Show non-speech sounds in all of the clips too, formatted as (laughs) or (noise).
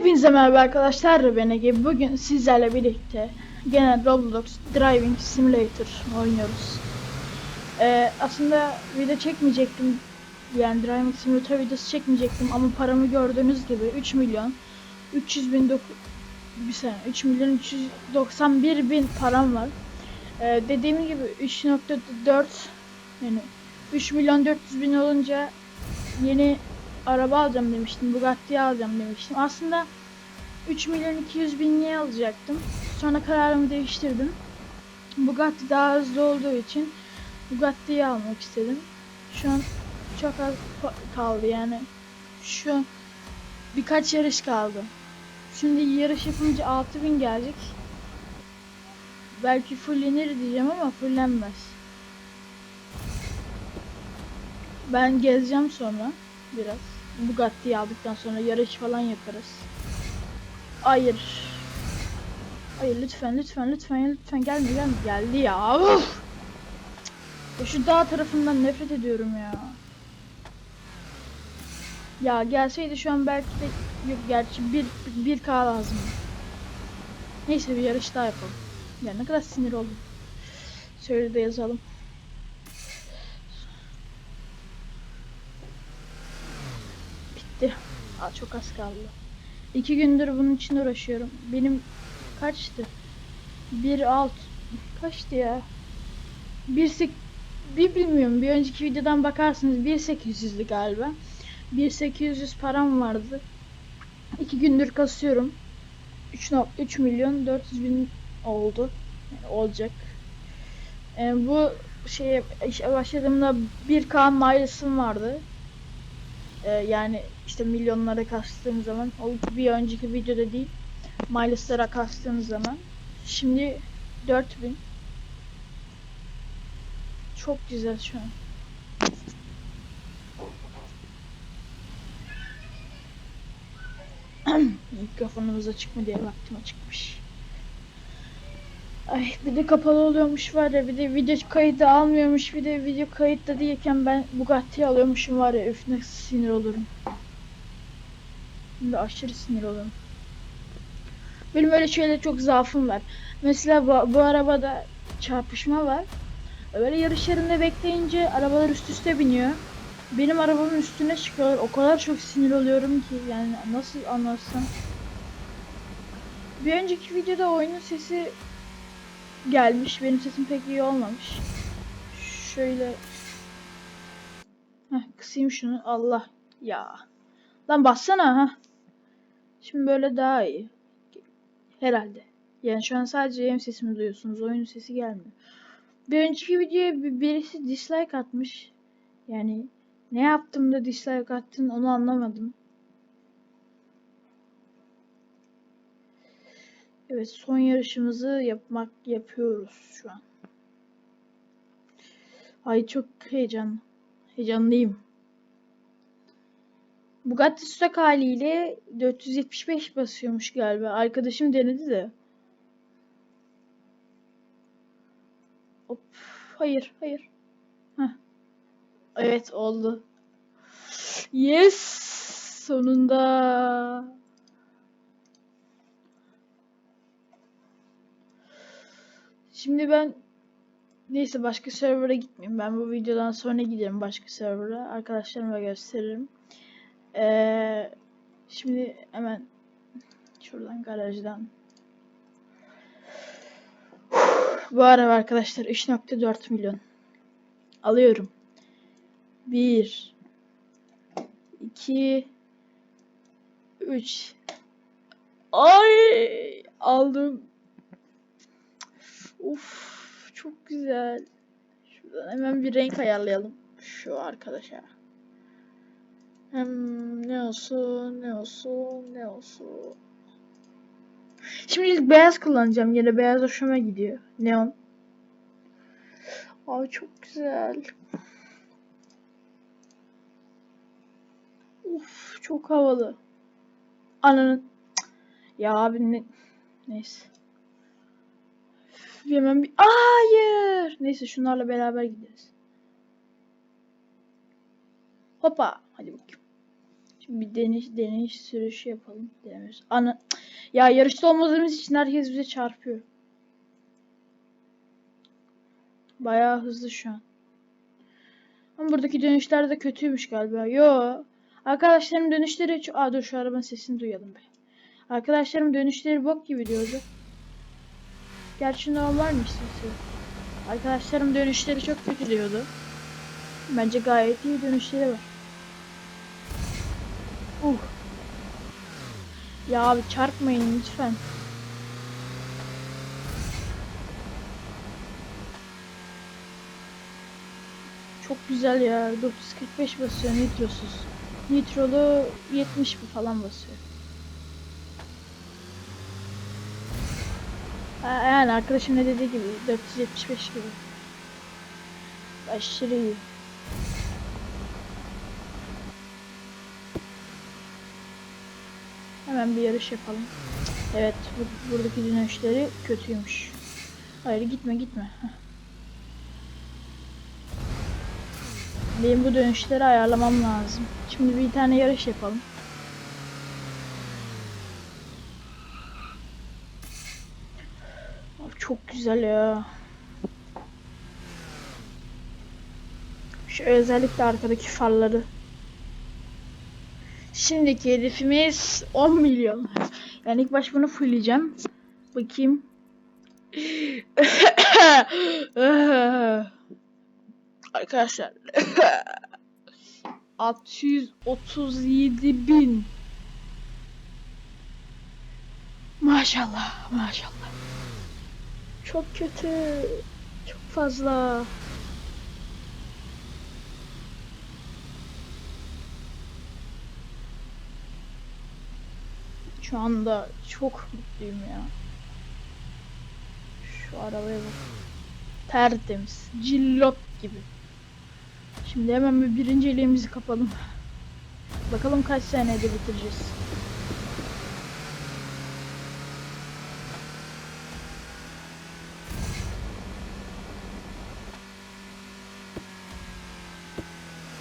Hepinize merhaba arkadaşlar ben Ege. Bugün sizlerle birlikte gene Roblox Driving Simulator oynuyoruz. Ee, aslında video çekmeyecektim. Yani Driving Simulator videosu çekmeyecektim ama paramı gördüğünüz gibi 3 milyon 300 bin bir sene 3 milyon 391 bin param var. Ee, dediğim gibi 3.4 yani 3 milyon 400 bin olunca yeni araba alacağım demiştim. Bugatti alacağım demiştim. Aslında 3 milyon 200 bin niye alacaktım. Sonra kararımı değiştirdim. Bugatti daha hızlı olduğu için Bugatti'yi almak istedim. Şu an çok az kaldı yani. Şu birkaç yarış kaldı. Şimdi yarış yapınca 6000 gelecek. Belki fullenir diyeceğim ama fullenmez. Ben gezeceğim sonra biraz. Bugatti'yi aldıktan sonra yarış falan yaparız. Hayır. Hayır lütfen lütfen lütfen lütfen gelme gelme. Geldi ya. Uf! Şu dağ tarafından nefret ediyorum ya. Ya gelseydi şu an belki de yok gerçi bir 1k lazım. Neyse bir yarış daha yapalım. Ya ne kadar sinir oldum. Şöyle de yazalım. Aa, çok az kaldı. İki gündür bunun için uğraşıyorum. Benim kaçtı? Bir alt kaçtı ya? Bir sek bir bilmiyorum. Bir önceki videodan bakarsınız 1800'lü galiba. 1800 param vardı. İki gündür kasıyorum. 3.3 milyon 400 bin oldu. Yani olacak. Ee, bu şeye işe başladığımda 1k miles'ım vardı. Ee, yani işte milyonlara kastığım zaman o bir önceki videoda değil miles'lara kastığım zaman şimdi 4000 çok güzel şu an. (clears throat) Mikrofonumuz açık mı diye baktım açıkmış. Ay bir de kapalı oluyormuş var ya bir de video kayıt da almıyormuş bir de video kayıtta değilken ben Bugatti'yi alıyormuşum var ya üf nasıl sinir olurum. Şimdi aşırı sinir olurum. Benim öyle şeylere çok zaafım var. Mesela bu, bu arabada çarpışma var. Öyle yarış yerinde bekleyince arabalar üst üste biniyor. Benim arabamın üstüne çıkıyorlar. O kadar çok sinir oluyorum ki yani nasıl anlatsam. Bir önceki videoda oyunun sesi gelmiş. Benim sesim pek iyi olmamış. Şöyle Heh, kısayım şunu. Allah ya. Lan bassana ha. Şimdi böyle daha iyi. Herhalde. Yani şu an sadece benim sesimi duyuyorsunuz. Oyunun sesi gelmiyor. Bir önceki videoya bir- birisi dislike atmış. Yani ne yaptım da dislike attın onu anlamadım. Evet son yarışımızı yapmak yapıyoruz şu an. Ay çok heyecanlı. Heyecanlıyım. Bugatti stok haliyle 475 basıyormuş galiba. Arkadaşım denedi de. Hop. Hayır, hayır. Heh. Evet oldu. Yes! Sonunda. Şimdi ben neyse başka server'a gitmeyeyim. Ben bu videodan sonra giderim başka server'a. Arkadaşlarıma gösteririm. Ee, şimdi hemen şuradan garajdan. Bu araba arkadaşlar 3.4 milyon. Alıyorum. 1 2 3 Ay aldım. Uf çok güzel. Şuradan hemen bir renk ayarlayalım. Şu arkadaşa. Hem ne olsun, ne olsun, ne olsun. Şimdi beyaz kullanacağım. Yine beyaz hoşuma gidiyor. Neon. Ay çok güzel. Uf çok havalı. Ananın. Ya abi ne... Neyse. Hemen bir... Hayır. Neyse şunlarla beraber gideriz. Hoppa. Hadi bakayım. Bir deniş deniş sürüşü yapalım. Deniyoruz. Ana ya yarışta olmadığımız için herkes bize çarpıyor. Bayağı hızlı şu an. Ama buradaki dönüşler de kötüymüş galiba. Yo. Arkadaşlarım dönüşleri... Aa dur şu arabanın sesini duyalım be. Arkadaşlarım dönüşleri bok gibi diyordu. Gerçi normalmiş sesi. Arkadaşlarım dönüşleri çok kötü diyordu. Bence gayet iyi dönüşleri var. Uh. Ya abi çarpmayın lütfen. Çok güzel ya. 945 basıyor nitrosuz. Nitrolu 70 bir falan basıyor. Yani arkadaşım ne dediği gibi 475 gibi. Aşırı iyi. Hemen bir yarış yapalım. Evet, bu, buradaki dönüşleri kötüymüş. Hayır gitme gitme. Benim bu dönüşleri ayarlamam lazım. Şimdi bir tane yarış yapalım. Abi çok güzel ya. Şu özellikle arkadaki farları. Şimdiki hedefimiz 10 milyon. Yani ilk baş bunu fullleyeceğim. Bakayım. (laughs) Arkadaşlar. (laughs) 637 bin. Maşallah, maşallah. Çok kötü. Çok fazla. Şu anda çok mutluyum ya. Şu arabaya bak. Tertemiz. Cillop gibi. Şimdi hemen bir birinciliğimizi kapalım. Bakalım kaç saniyede bitireceğiz.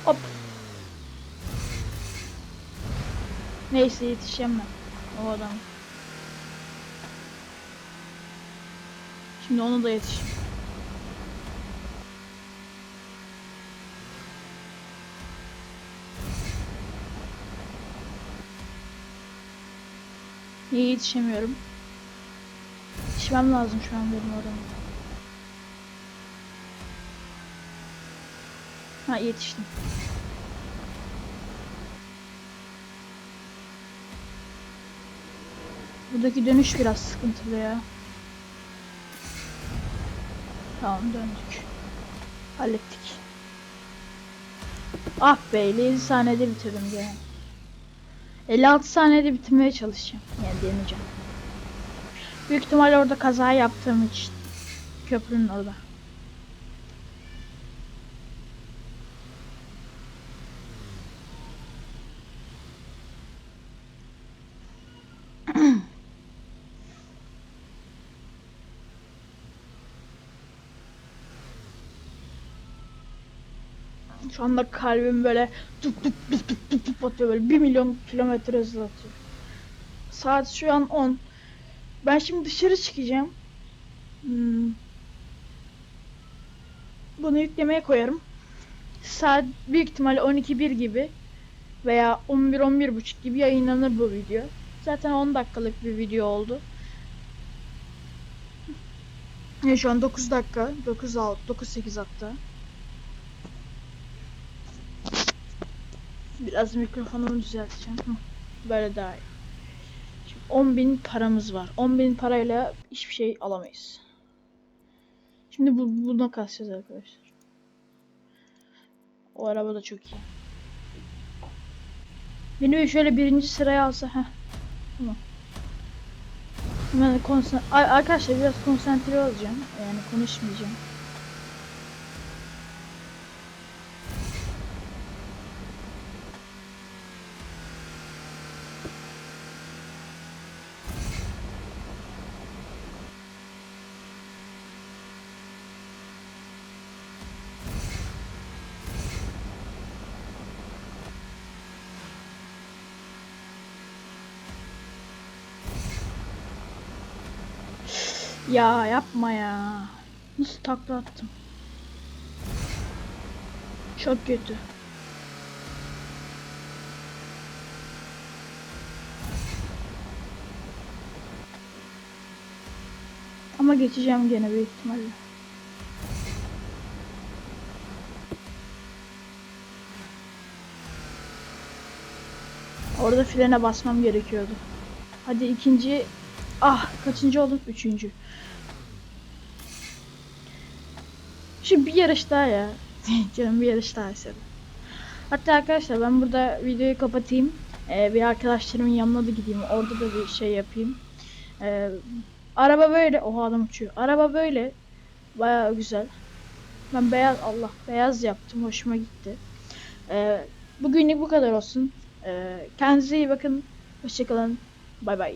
Hop. Neyse yetişemem o adam. Şimdi onu da yetiş. Niye yetişemiyorum? Yetişmem lazım şu an benim orama. Ha yetiştim. Buradaki dönüş biraz sıkıntılı ya. Tamam döndük. Hallettik. Ah be 57 saniyede bitirdim gene. 56 saniyede bitirmeye çalışacağım. Yani deneyeceğim. Büyük ihtimalle orada kaza yaptığım için. Köprünün orada. Şu anda kalbim böyle tıp tıp tıp tıp tıp tıp atıyor böyle 1 milyon kilometre hızla atıyor. Saat şu an 10. Ben şimdi dışarı çıkacağım. Hmm. Bunu yüklemeye koyarım. Saat büyük ihtimalle 12.1 gibi veya 11-11.30 gibi yayınlanır bu video. Zaten 10 dakikalık bir video oldu. Ya şu an 9 dakika, 9 9-8 hatta. Biraz mikrofonumu düzelteceğim. Böyle daha iyi. Şimdi 10.000 paramız var. 10.000 parayla hiçbir şey alamayız. Şimdi bu, buna kasacağız arkadaşlar. O araba da çok iyi. Beni şöyle birinci sıraya alsa. Heh. Tamam. Hemen konsan Ay, arkadaşlar biraz konsantre olacağım. Yani konuşmayacağım. Ya yapma ya. Nasıl takla attım? Çok kötü. Ama geçeceğim gene büyük ihtimalle. Orada frene basmam gerekiyordu. Hadi ikinci... Ah kaçıncı oldum? Üçüncü. Şu bir yarış daha ya. (laughs) Canım bir yarış daha istedim. Hatta arkadaşlar ben burada videoyu kapatayım. Ee, bir arkadaşlarımın yanına da gideyim. Orada da bir şey yapayım. Ee, araba böyle. Oha adam uçuyor. Araba böyle. Baya güzel. Ben beyaz Allah beyaz yaptım. Hoşuma gitti. Ee, bugünlük bu kadar olsun. Ee, kendinize iyi bakın. Hoşçakalın. Bay bay.